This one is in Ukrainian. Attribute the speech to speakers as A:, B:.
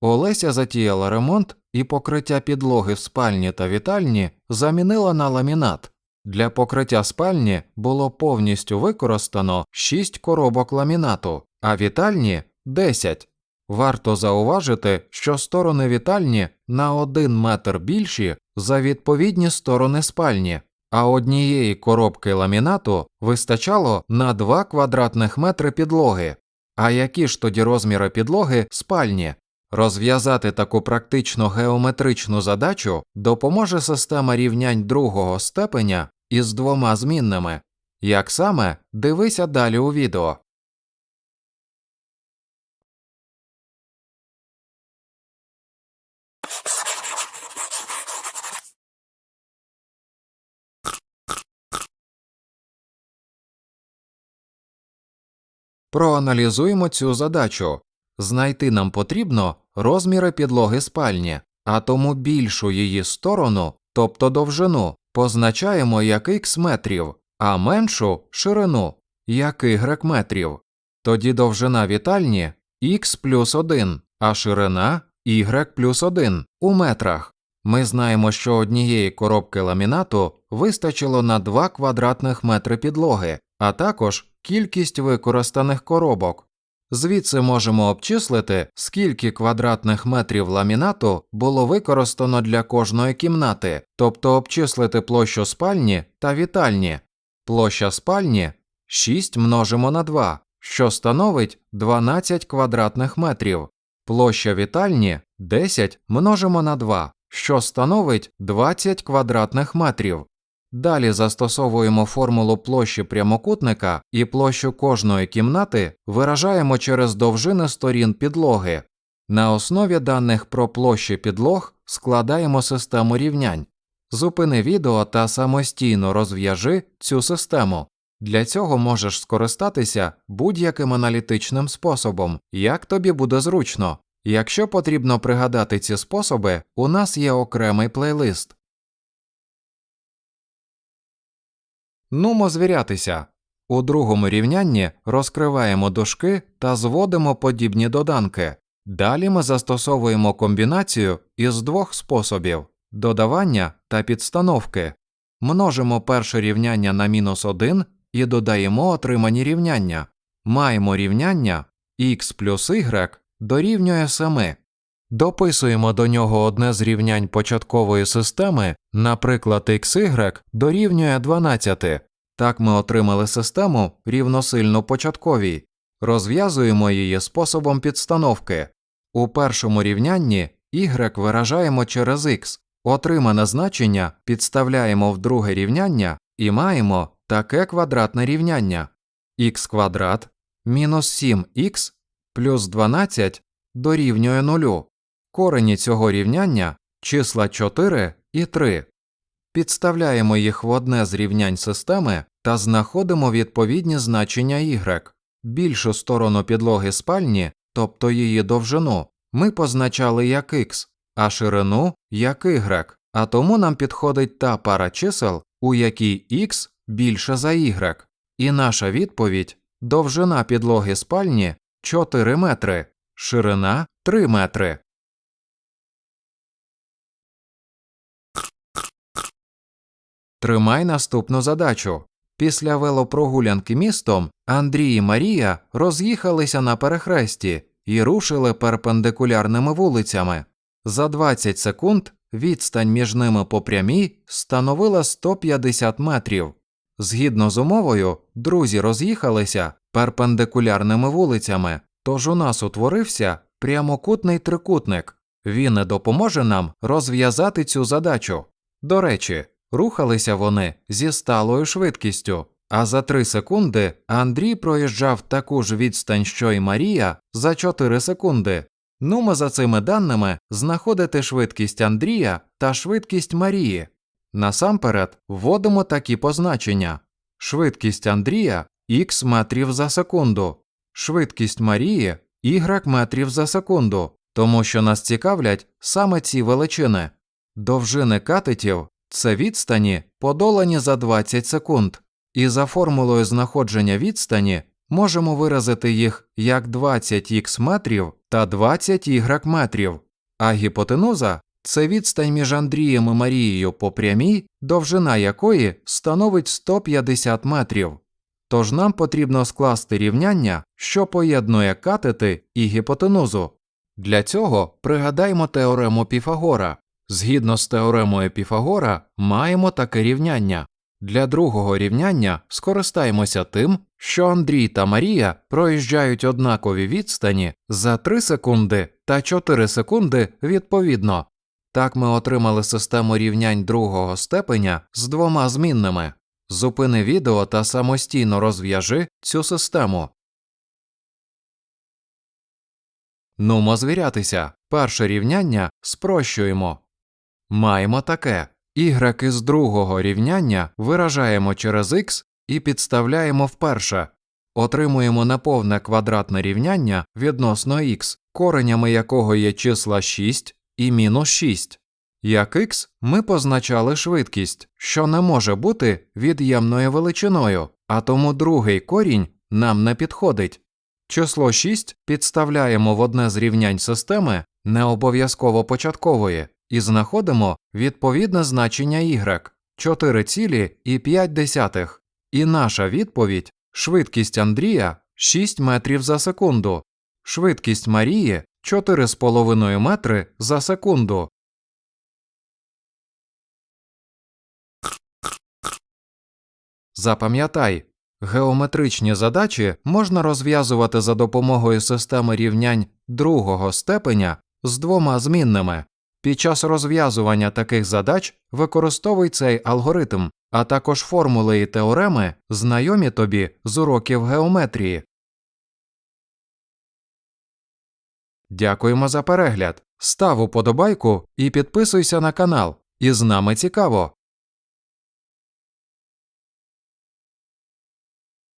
A: Олеся затіяла ремонт і покриття підлоги в спальні та вітальні замінила на ламінат. Для покриття спальні було повністю використано 6 коробок ламінату, а вітальні 10. Варто зауважити, що сторони вітальні на 1 метр більші за відповідні сторони спальні, а однієї коробки ламінату вистачало на 2 квадратних метри підлоги. А які ж тоді розміри підлоги спальні? Розв'язати таку практично геометричну задачу допоможе система рівнянь другого степеня із двома змінними. Як саме дивися далі у відео. Проаналізуємо цю задачу. Знайти нам потрібно розміри підлоги спальні, а тому більшу її сторону, тобто довжину, позначаємо як х метрів, а меншу ширину як y метрів. Тоді довжина вітальні х плюс 1, а ширина y плюс 1 у метрах. Ми знаємо, що однієї коробки ламінату вистачило на 2 квадратних метри підлоги, а також кількість використаних коробок. Звідси можемо обчислити, скільки квадратних метрів ламінату було використано для кожної кімнати, тобто обчислити площу спальні та вітальні. Площа спальні 6 множимо на 2, що становить 12 квадратних метрів. Площа вітальні 10 множимо на 2, що становить 20 квадратних метрів. Далі застосовуємо формулу площі прямокутника і площу кожної кімнати виражаємо через довжини сторін підлоги. На основі даних про площі підлог складаємо систему рівнянь. Зупини відео та самостійно розв'яжи цю систему. Для цього можеш скористатися будь-яким аналітичним способом, як тобі буде зручно. Якщо потрібно пригадати ці способи, у нас є окремий плейлист. Нумо звірятися. У другому рівнянні розкриваємо дужки та зводимо подібні доданки. Далі ми застосовуємо комбінацію із двох способів додавання та підстановки. Множимо перше рівняння на мінус 1 і додаємо отримані рівняння. Маємо рівняння х плюс y дорівнює 7. Дописуємо до нього одне з рівнянь початкової системи, наприклад, xy дорівнює 12. Так ми отримали систему рівносильну початковій. Розв'язуємо її способом підстановки. У першому рівнянні y виражаємо через x, отримане значення підставляємо в друге рівняння і маємо таке квадратне рівняння х квадрат мінус 7х плюс 12 дорівнює 0. Корені цього рівняння числа 4 і 3. Підставляємо їх в одне з рівнянь системи та знаходимо відповідні значення y. Більшу сторону підлоги спальні, тобто її довжину, ми позначали як x, а ширину як y, а тому нам підходить та пара чисел, у якій x більше за y. І наша відповідь довжина підлоги спальні 4 метри, ширина 3 метри. Тримай наступну задачу. Після велопрогулянки містом Андрій і Марія роз'їхалися на перехресті і рушили перпендикулярними вулицями. За 20 секунд відстань між ними по прямій становила 150 метрів. Згідно з умовою, друзі роз'їхалися перпендикулярними вулицями, тож у нас утворився прямокутний трикутник. Він не допоможе нам розв'язати цю задачу. До речі, Рухалися вони зі сталою швидкістю, а за 3 секунди Андрій проїжджав таку ж відстань, що й Марія, за 4 секунди. Нумо за цими даними знаходити швидкість Андрія та швидкість Марії. Насамперед вводимо такі позначення: швидкість Андрія х метрів за секунду, швидкість Марії y метрів за секунду, тому що нас цікавлять саме ці величини. Довжини катетів це відстані, подолані за 20 секунд, і за формулою знаходження відстані можемо виразити їх як 20х метрів та 20 y метрів, а гіпотенуза це відстань між Андрієм і Марією по прямій, довжина якої становить 150 метрів. Тож нам потрібно скласти рівняння, що поєднує катети і гіпотенузу. Для цього пригадаймо теорему Піфагора. Згідно з теоремою Піфагора, маємо таке рівняння. Для другого рівняння скористаємося тим, що Андрій та Марія проїжджають однакові відстані за 3 секунди та 4 секунди відповідно. Так ми отримали систему рівнянь другого степеня з двома змінними. Зупини відео та самостійно розв'яжи цю систему. Нумо звірятися. Перше рівняння спрощуємо. Маємо таке. Y із другого рівняння виражаємо через x і підставляємо вперше. Отримуємо неповне квадратне рівняння відносно x, коренями якого є числа 6 і мінус 6. Як x ми позначали швидкість, що не може бути від'ємною величиною, а тому другий корінь нам не підходить. Число 6 підставляємо в одне з рівнянь системи, не обов'язково початкової, і знаходимо відповідне значення y 4,5. І наша відповідь швидкість Андрія 6 метрів за секунду, швидкість Марії 4,5 метри за секунду. Запам'ятай, геометричні задачі можна розв'язувати за допомогою системи рівнянь другого степеня з двома змінними. Під час розв'язування таких задач використовуй цей алгоритм, а також формули і теореми, знайомі тобі з уроків геометрії. Дякуємо за перегляд. Став уподобайку і підписуйся на канал. І з нами цікаво.